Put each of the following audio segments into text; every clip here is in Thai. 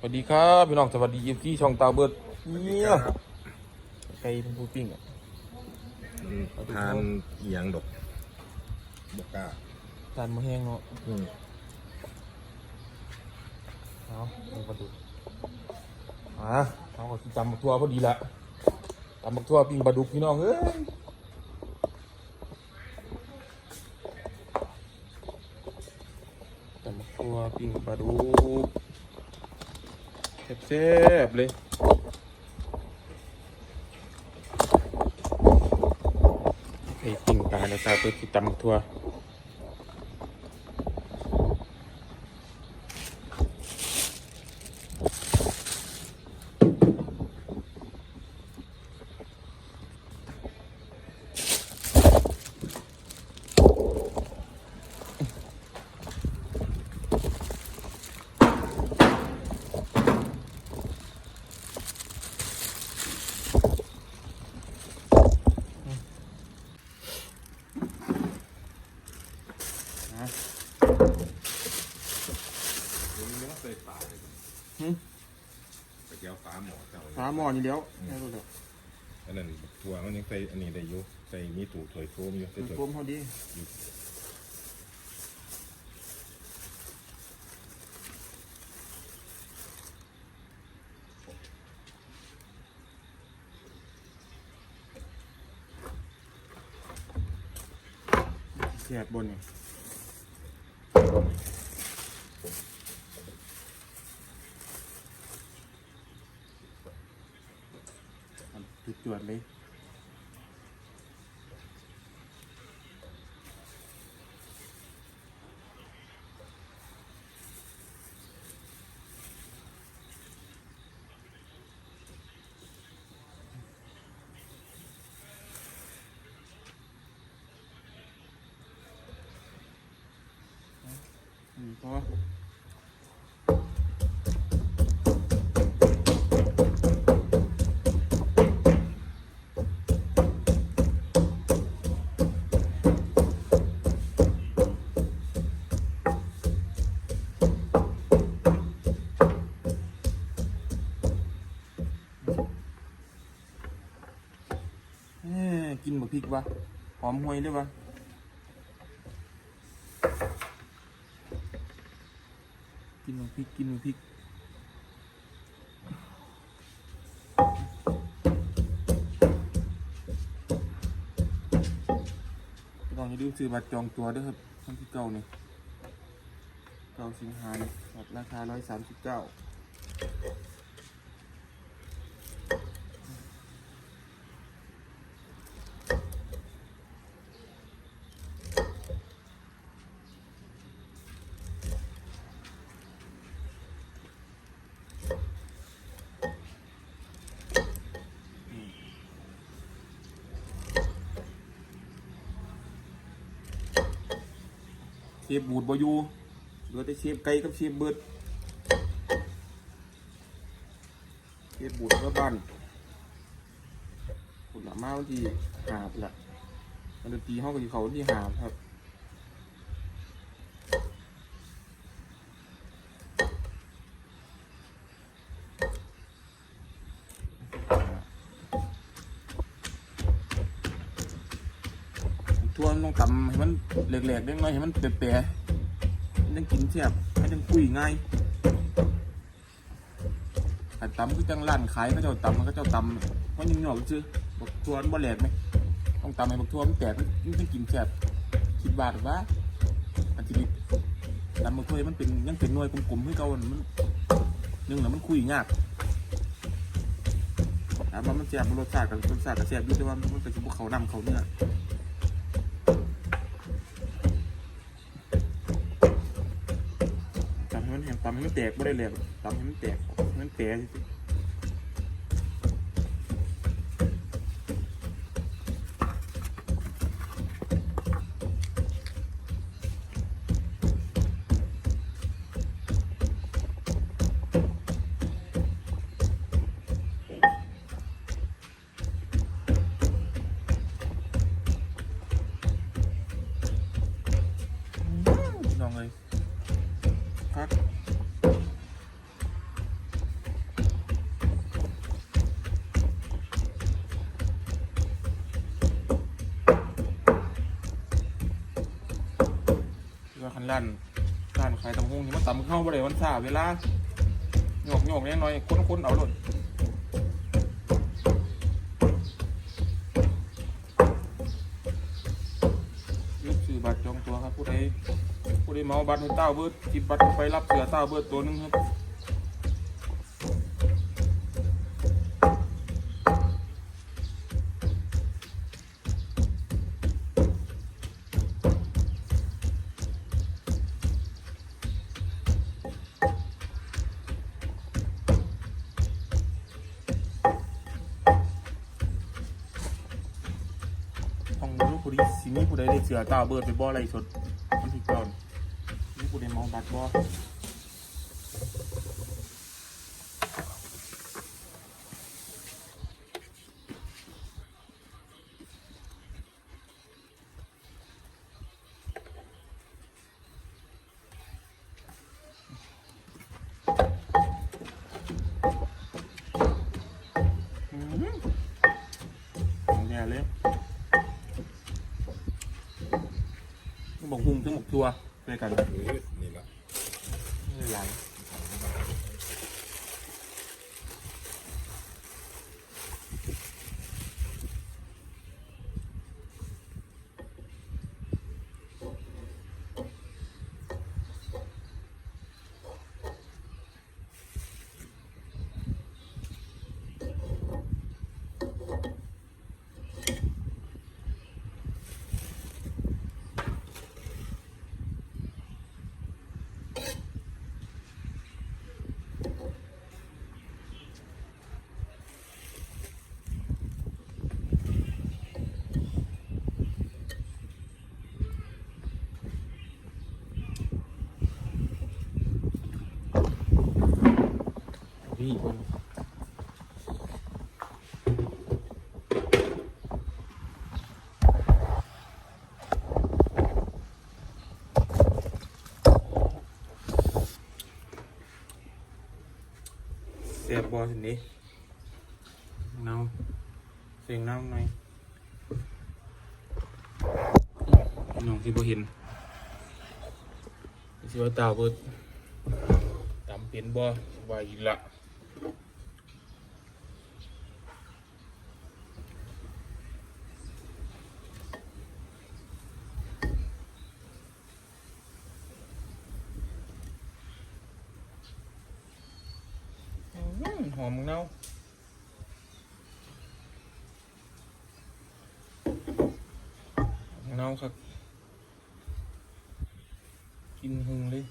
สวัสดีครับพี่น้องสวัสดีอีที่ช่องตาเบิดเนี่ยใครเป็นผู้ปิ้งอะทานเอียงดอกบกล้าจานมะแห้งเนาะอืมเอาเอามาดูอะเอาก็สิจำบักทั่วพอดีละจำบักทั่วปิ้งปลาดุกพี่น้องเอ้ยจำบักทั่วปิ้งปลาดุก แซ่บๆเลยไอ้ปิ่งปลาในตาเปิดสิจำบักทั่ว เนื้อใส่ปลาเลย หึ ไป เจียวฟ้าหมอเจ้าหาหมอนี่เดียวแค่รู้เดียวอันนั้นทัวมันยังใส่อันนี้ได้อยู่ใส่มีตู้ถอยโฟมอยู่ใส่เป็นถ้วยโฟมเขาดีแสบบนนี่ จุดจวดๆเลยอืมพ พริกวะหอมห่วยด้วยวะกินน้ำพริกกินน้ำพริกลองอย่าลืมซื้อบัตรจองตัวด้วยครับวันที่เก้านี่เก้าสิงหาคมบัตรราคาร้อยสามสิบเก้า ชฟบูดบอยู่เหลือแต่เชฟไก่กับเชฟเบิดเชฟบูดก็บ้านคุณละมาวันที่หาบละมันดนตรีห้องกับเขาวันที่หาบครับ ทวนต้องตำให้มันแหลกๆเล็กน้อยให้มันเปรี้ยๆมันยังกินแซ่บให้ยังคุยง่ายแต่ตำก็จังร้านขายก็เจ้าตำมันก็เจ้าตำมันยังหยอกซื้อบอกทวนบ่แหลกไหมต้องตำให้บอกทวนมันแตกมันยังกินแซ่บคิดบาทว่าอันที่นี้ตำมันถ้วยมันเป็นยังเป็นหน่วยกลมๆให้เก่ามันนึ่งแล้วมันคุยยากถามว่ามันแซ่บรสชาติกับรสชาติก็แซ่บอยู่แต่ว่ามันเป็นพวกเขานำเขาเนี่ย ให้มันแตกไม่ได้เลยตำให้มันแตกมันแตก ร้านร้านขายตำฮงที่มันตำเข้าบ่ได้วันซาเวลาโยกโยกๆน้อยๆคนๆเอาหลดยึดซื้อบัตรจองตัวครับผู้ใดผู้ใดเมาบัตรให้เต้าเบิดจิบบัตรไปรับเสือเต้าเบิดตัวหนึงครับ สิมีผู้ใดได้เสือตาเบิดไปบ่อะไรสดมันผิก่อนมีผู้ใดเมาบัตรบ่ หมกหุงถึงหมกทัวด้วยกันหรือนี่ละหลา พี่คนเสียบบอสินี้เนาเสียงน้ำหน่อยน้องที่บ่เห็นสิว่าตาเบิดตามเป็นบ่ว่าอีกละอื้อหือหอมเนา เนาครับ กินหึงเลย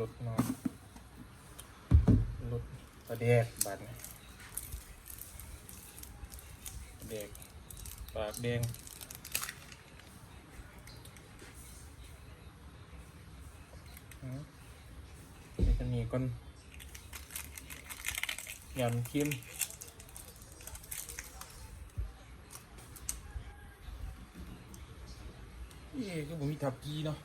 ผมจะลดน้อยลดประเดกบาดประเดกปากแดงนี่จะมีก้นยำเค็มเอ๊ก็ผมมีทับกีเนาะ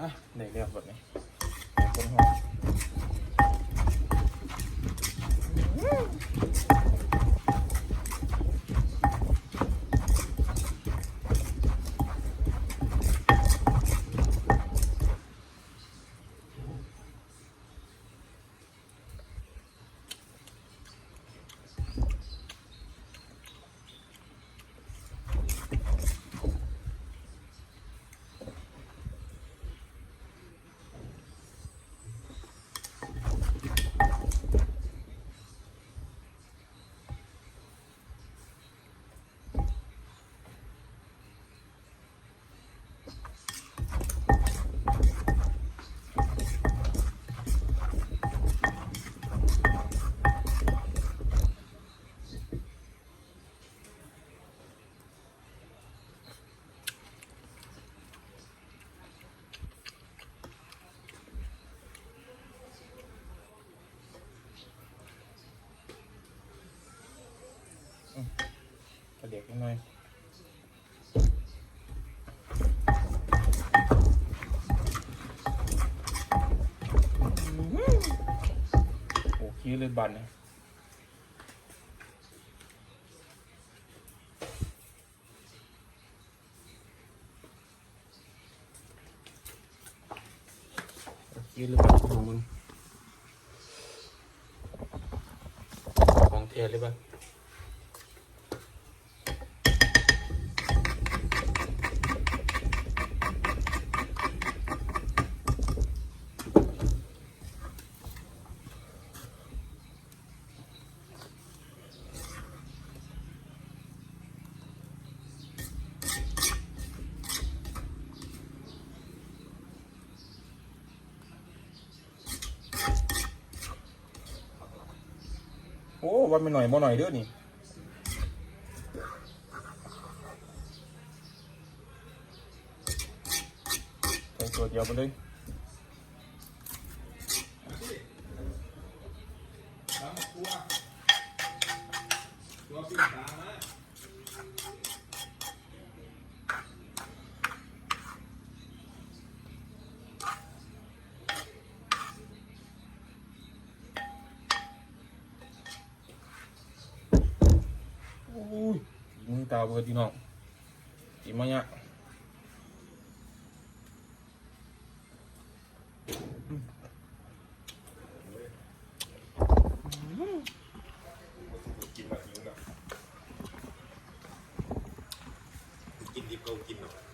อะเดี๋ยวเรียบแบบนี้ต้นหัว กระเด็กนิดหน่อยโอ้ขี้เลยบันนะขี้เลยบันของมึงของเทเลยบ้าง อ้วันไปหน่อยบ่หน่อยเด้อนี่ใส่ตัวเดียวไปเลย ตาเบิดพี่น้องทีมันยกินแบบนี้นะกินดิบเขากินหรอก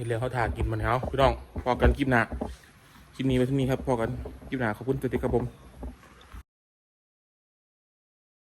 เห็นแล้วเขาถ่ากินมันเอาพี่น้องพอกันคลิปหน้าคลิปนี้ไว้ที่นี่ครับพอกันคลิปหน้าขอบคุณตัวติดครับผม